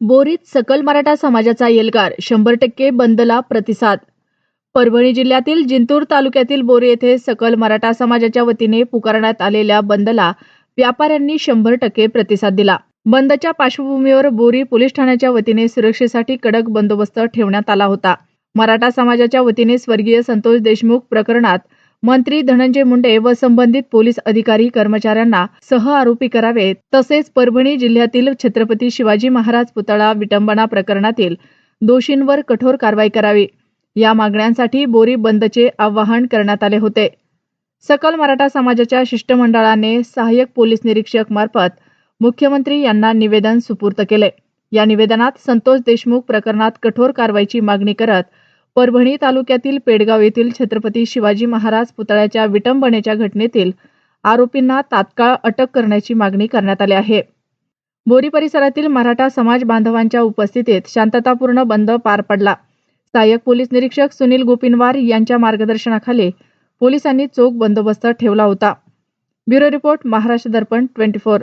बोरीत सकल मराठा समाजाचा एल्गार शंभर टक्के बंदला प्रतिसाद. परभणी जिल्ह्यातील जिंतूर तालुक्यातील बोरी येथे सकल मराठा समाजाच्या वतीने पुकारण्यात आलेल्या बंदला व्यापाऱ्यांनी शंभर टक्के प्रतिसाद दिला. बंदच्या पार्श्वभूमीवर बोरी पोलीस ठाण्याच्या वतीने सुरक्षेसाठी कडक बंदोबस्त ठेवण्यात आला होता. मराठा समाजाच्या वतीने स्वर्गीय संतोष देशमुख प्रकरणात मंत्री धनंजय मुंडे व संबंधित पोलीस अधिकारी कर्मचाऱ्यांना सह आरोपी करावे तसेच परभणी जिल्ह्यातील छत्रपती शिवाजी महाराज पुतळा विटंबना प्रकरणातील दोषींवर कठोर कारवाई करावी. या मागण्यांसाठी बोरी बंदचे आवाहन करण्यात आले होते. सकल मराठा समाजाच्या शिष्टमंडळाने सहाय्यक पोलीस निरीक्षक मार्फत मुख्यमंत्री यांना निवेदन सुपूर्त केले. या निवेदनात संतोष देशमुख प्रकरणात कठोर कारवाईची मागणी करत परभणी तालुक्यातील पेडगाव येथील छत्रपती शिवाजी महाराज पुतळ्याच्या विटंबनेच्या घटनेतील आरोपींना तात्काळ अटक करण्याची मागणी करण्यात आली आहे. बोरी परिसरातील मराठा समाज बांधवांच्या उपस्थितीत शांततापूर्ण बंद पार पडला. सहाय्यक पोलीस निरीक्षक सुनील गोपिनवार यांच्या मार्गदर्शनाखाली पोलिसांनी चोख बंदोबस्त ठेवला होता. Bureau report Maharashtra Darpan twenty four.